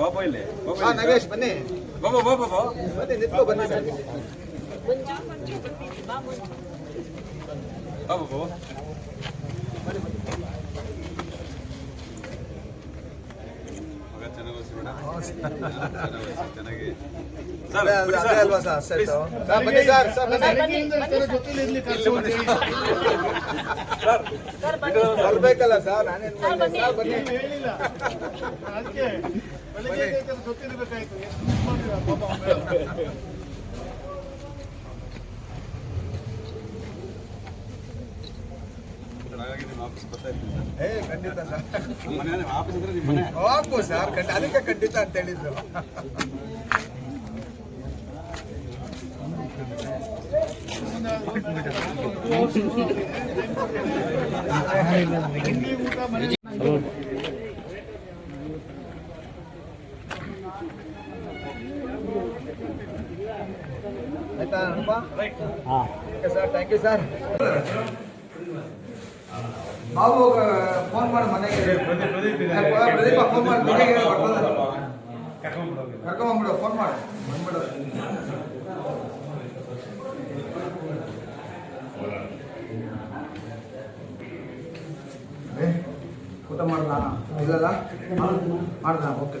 ಎಲ್ಲಿ ಬಾಬಾ ಇಲ್ಲಿ ಬಾಬಾ ಹಾ ಇಲ್ಲಿ. ನಾಗೇಶ್ ಬನ್ನಿ ಬಾಬಾ ಬಾಬಾ ಬಾಬಾ ಬನ್ನಿ ನಿಂತ್ಕೊ ಬನ್ನಿ ಸರ್ ಬಾಬಾ ಬಾಬಾ ಮಗ ಚೆನ್ನಾಗಿ ಓದಿಸ್ಬಿಡ? ಚೆನ್ನಾಗಿ ಓದಿಸಿ, ಚೆನ್ನಾಗಿ ಸರ್, ಅದೇ ಬಿಡಿ ಅದೇ ಸರ್. ಅಲ್ವಾ ಸರ್ ಸರ್ ಸರ್ ಬನ್ನಿ ಸರ್ ಸರ್ ಬನ್ನಿ ಸರ್, ಬಿಡು. ಬರ್ಬೇಕಲ್ಲ ಸರ್ ನಾನೇನ್ ಮಾಡ್ಲಿ? ಸರ್ ಬನ್ನಿ ಅದಕ್ಕೆ ಬೆಳಿಗ್ಗೆ ಗೊತ್ತಿರಬೇಕಾಯ್ತು ಎಷ್ಟು miss ಮಾಡಿದ್ರು ಪಾಪ ಅವ್ನು. ಹಾಗಾಗಿ ನಿಮ್ಮ ಆಫೀಸ್ ಬರ್ತಾ ಇರ್ತೀನಿ ಸರ್. ಏ ಖಂಡಿತ ಸರ್ ನಿಮ್ಮ ಮನೆ ನಿಮ್ಮ ಆಫೀಸ್ ಅಂದ್ರೆ ನಿಮ್ಮ ಮನೆ ಹೋಗ್ಬೋ ಸರ್ ಖಂಡಿತ ಅದಕ್ಕೆ ಖಂಡಿತ ಅಂತ ಹೇಳಿದ್ದು ತಿಂಡಿ ಊಟ ಬಾಬು ಫೋನ್ ಮಾಡಿ ಮನೆಗೆ ಪ್ರದೀಪ ಫೋನ್ ಮಾಡಿ ಮನೆಗೆ ಕರ್ಕೊಂಬಂದ್ಬಿಡು ಫೋನ್ ಮಾಡಿ ಬಂದ್ಬಿಡು ಏ, ಊಟ ಮಾಡ್ದ ಇಲ್ಲಲ್ಲ ಮಾಡ್ದ ಓಕೆ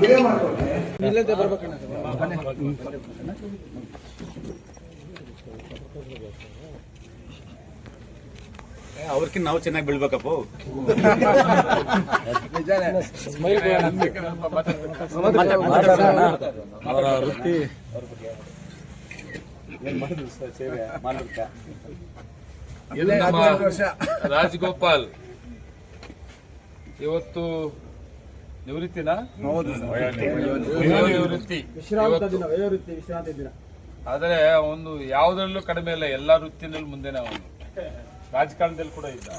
ವಿಡಿಯೋ ಮಾಡ್ಕೊಡ್ತೀನಿ ಇಲ್ಲದೆ ಬರ್ಬೇಕಣ್ಣ. ಅವ್ರಕ್ಕಿಂತ ನಾವು ಚೆನ್ನಾಗಿ ಬೀಳ್ಬೇಕಪ್ಪ. ಅವರ ವೃತ್ತಿ. ರಾಜಗೋಪಾಲ್. ಇವತ್ತು ನಿವೃತ್ತಿನ ಹೌದು ನಿವೃತ್ತಿ ವಿಶ್ರಾಂತ ದಿನ ವಯೋವೃತ್ತಿ ವಿಶ್ರಾಂತಿ ದಿನ. ಆದರೆ ಒಂದು ಯಾವುದರಲ್ಲೂ ಕಡಿಮೆ ಇಲ್ಲ ಎಲ್ಲ ವೃತ್ತಿನಲ್ಲಿ ಮುಂದೆನೆ ಅವನು ರಾಜಕಾರಣದಲ್ಲಿ ಕೂಡ ಇದ್ದ.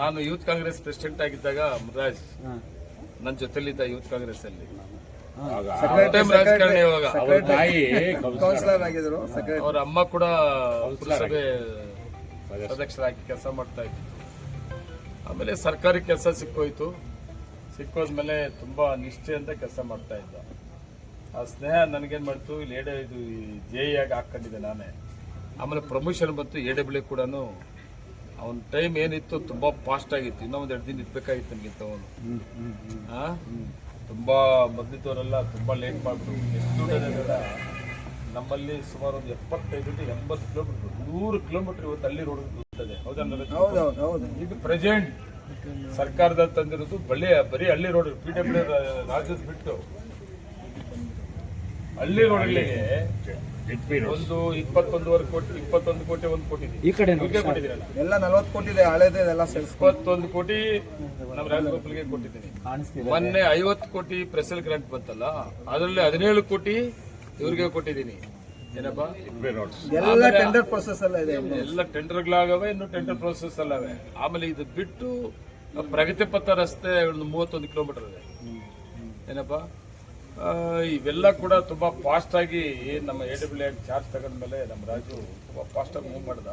ನಾನು ಯೂತ್ ಕಾಂಗ್ರೆಸ್ ಪ್ರೆಸಿಡೆಂಟ್ ಆಗಿದ್ದಾಗ ಮುರಾಜ್ ನನ್ನ ಜೊತೆಲಿದ್ದ ಯೂತ್ ಕಾಂಗ್ರೆಸ್ ಅಲ್ಲಿ ಟೈಮ್ ರಾಜಕಾರಣಿ ಇವಾಗ ಅವ್ರ ತಾಯಿ ಕೌನ್ಸಿಲರ್. ಆಗಿದ್ರು ಸೆಕ್ರೆಟರಿ ಅವ್ರ ಅಮ್ಮ ಕೂಡ ಪುರಸಭೆ ಸದಸ್ಯರಾಗಿ ಕೆಲಸ ಮಾಡ್ತಾ ಇದ್ರು ಆಮೇಲೆ ಸರ್ಕಾರಿ ಕೆಲಸ ಸಿಕ್ಕೋಯ್ತು. ಸಿಕ್ಕೋದ್ಮೇಲೆ ತುಂಬಾ ನಿಷ್ಠೆಯಿಂದ ಕೆಲಸ ಮಾಡ್ತಾ ಇದ್ದ. ಆ ಸ್ನೇಹ ನನಗೇನು ಮಾಡ್ತು? ಇಲ್ಲಿ ಎಡೆ ಇದು ಜೆ ಆಗಿ ಹಾಕೊಂಡಿದ್ದೆ ನಾನೇ. ಆಮೇಲೆ ಪ್ರಮೋಷನ್ ಬಂತು ಎ ಡಬ್ಲ್ಯೂ ಕೂಡ ಅವನ ಟೈಮ್ ಏನಿತ್ತು ತುಂಬಾ ಫಾಸ್ಟ್ ಆಗಿತ್ತು. ಇನ್ನೊಂದು ಎರಡು ದಿನ ಇರ್ಬೇಕಾಗಿತ್ತು ನನಗಿಂತ ಅವನು. ಹಾಂ ತುಂಬಾ ಬಂದಿದ್ದವರೆಲ್ಲ ತುಂಬಾ ಲೇಟ್ ಮಾಡಿದ್ರು ಎಷ್ಟು? ನಮ್ಮಲ್ಲಿ ಸುಮಾರು ಒಂದು ಎಪ್ಪತ್ತೈದು ಎಂಬತ್ತು ಕಿಲೋಮೀಟರ್ ನೂರು ಕಿಲೋಮೀಟರ್ ಇವತ್ತು ಅಲ್ಲಿ ರೋಡ್ ಇರ್ತದೆ ಹೌದಾ? ಈಗ ಹೌದೌದು ಹೌದು. ಇದು ಪ್ರೆಸೆಂಟ್ ಸರ್ಕಾರದಲ್ಲಿ ತಂದಿರೋದು ಬಳ್ಳಿ ಬರೀ ಹಳ್ಳಿ ರೋಡ್ ಪಿ ಡಬ್ಲ್ಯೂ ರಾಜ್ಯದ ಬಿಟ್ಟು. ಹಳ್ಳಿ ರೋಡ್ಗಳಿಗೆ ಒಂದು ಇಪ್ಪತ್ತೊಂದುವರೆ ಕೋಟಿ ಇಪ್ಪತ್ತೊಂದು ಕೋಟಿ ಒಂದು ಕೋಟಿ ಈ ಕಡೆ ಎಲ್ಲ ನಲ್ವತ್ತು ಕೋಟಿ ಇದೆ ಹಳೆದೇ ಎಲ್ಲ ಇಪ್ಪತ್ತೊಂದು ಕೋಟಿ ನಮ್ಮ ರಾಜಗೋಪಾಲ್ಗೆ ಕೊಟ್ಟಿದ್ದೀನಿ. ಮೊನ್ನೆ ಐವತ್ತು ಕೋಟಿ ಪ್ರೆಸಲ್ ಗ್ರಾಂಟ್ ಬಂತಲ್ಲ ಅದರಲ್ಲಿ ಹದಿನೇಳು ಕೋಟಿ ಇವ್ರಿಗೆ ಕೊಟ್ಟಿದ್ದೀನಿ. ಏನಪ್ಪಾ? ಎಲ್ಲ ಟೆಂಡರ್ ಪ್ರೊಸೆಸ್ ಎಲ್ಲ ಇದೆ ಎಲ್ಲ ಟೆಂಡರ್ಗಳಾಗವೆ ಇನ್ನು ಟೆಂಡರ್ ಪ್ರೋಸೆಸ್ ಅಲ್ಲವೆ. ಆಮೇಲೆ ಇದು ಬಿಟ್ಟು ಪ್ರಗತಿ ಪಥ ರಸ್ತೆ ಒಂದು ಮೂವತ್ತೊಂದು ಕಿಲೋಮೀಟರ್ ಇದೆ. ಏನಪ್ಪ? ಇವೆಲ್ಲ ಕೂಡ ತುಂಬಾ ಫಾಸ್ಟ್ ಆಗಿ ನಮ್ಮ ಎ ಡಬ್ಲ್ಯೂ ಚಾರ್ಜ್ ತಗೊಂಡ್ಮೇಲೆ ನಮ್ಮ ರಾಜು ತುಂಬಾ ಫಾಸ್ಟ್ ಆಗಿ ಮೂವ್ ಮಾಡ್ದ.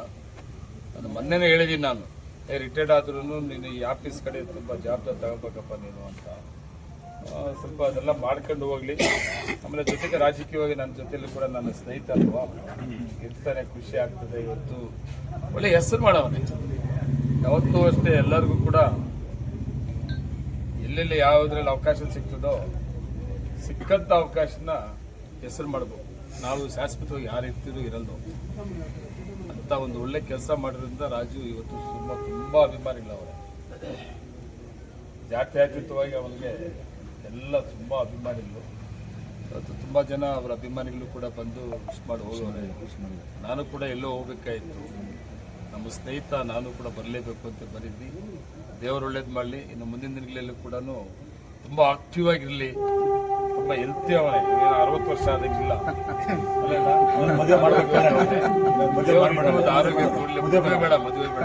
ನಾನು ಮೊನ್ನೆನೇ ಹೇಳಿದ್ದೀನಿ ನಾನು ಏ ರಿಟೈರ್ಡ್ ಆದ್ರೂ ನೀನು ಈ ಆಫೀಸ್ ಕಡೆ ತುಂಬಾ ಜವಾಬ್ದಾರಿ ತಗೋಬೇಕಪ್ಪ ನೀನು ಅಂತ. ಸ್ವಲ್ಪ ಅದೆಲ್ಲ ಮಾಡ್ಕೊಂಡು ಹೋಗ್ಲಿ. ಆಮೇಲೆ ಜೊತೆಗೆ ರಾಜಕೀಯವಾಗಿ ನನ್ನ ಜೊತೆಯಲ್ಲೂ ಕೂಡ ನನ್ನ ಸ್ನೇಹಿತ ಅಲ್ವಾ? ಇರ್ತಾನೆ, ಖುಷಿ ಆಗ್ತದೆ ಇವತ್ತು. ಒಳ್ಳೆ ಹೆಸರು ಮಾಡವನೇ. ಯಾವತ್ತೂ ಅಷ್ಟೇ ಎಲ್ಲರಿಗೂ ಕೂಡ ಎಲ್ಲೆಲ್ಲಿ ಯಾವುದ್ರಲ್ಲಿ ಅವಕಾಶ ಸಿಗ್ತದೋ ಸಿಕ್ಕಂತ ಅವಕಾಶನ ಹೆಸರು ಮಾಡಬೇಕು. ನಾವು ಶಾಶ್ವತವಾಗಿ ಯಾರು ಇರ್ತೀರೋ ಇರಲ್ದು. ಅಂತ ಒಂದು ಒಳ್ಳೆ ಕೆಲಸ ಮಾಡಿದ್ರಿಂದ ರಾಜು ಇವತ್ತು ತುಂಬ ತುಂಬ ಅಭಿಮಾನಿಗಳವರೇ. ಜಾತ್ಯತೀತವಾಗಿ ಅವನಿಗೆ ಎಲ್ಲ ತುಂಬ ಅಭಿಮಾನಿಗಳು. ಅದು ತುಂಬ ಜನ ಅವರ ಅಭಿಮಾನಿಗಳು ಕೂಡ ಬಂದು ವಿಶ್ ಮಾಡಿ ಹೋಗೋರೆ. ನಾನು ಕೂಡ ಎಲ್ಲೋ ಹೋಗಬೇಕಾಯಿತು. ನಮ್ಮ ಸ್ನೇಹಿತ ನಾನು ಕೂಡ ಬರಲೇಬೇಕು ಅಂತ ಬರೀದಿ. ದೇವರು ಒಳ್ಳೇದು ಮಾಡಲಿ. ಇನ್ನು ಮುಂದಿನ ದಿನಗಳಲ್ಲೂ ಕೂಡ ತುಂಬ ಆಕ್ಟಿವ್ ಆಗಿರಲಿ. ತುಂಬ ಹೆಲ್ತಿ ಅವನೇ. ಏನು ಅರವತ್ತು ವರ್ಷ ಆದಂಗಿಲ್ಲ ಆರೋಗ್ಯ ಕೊಡ್ಲಿ. ಮದುವೆ ಬೇಡ. ಮದುವೆ ಬೇಡ.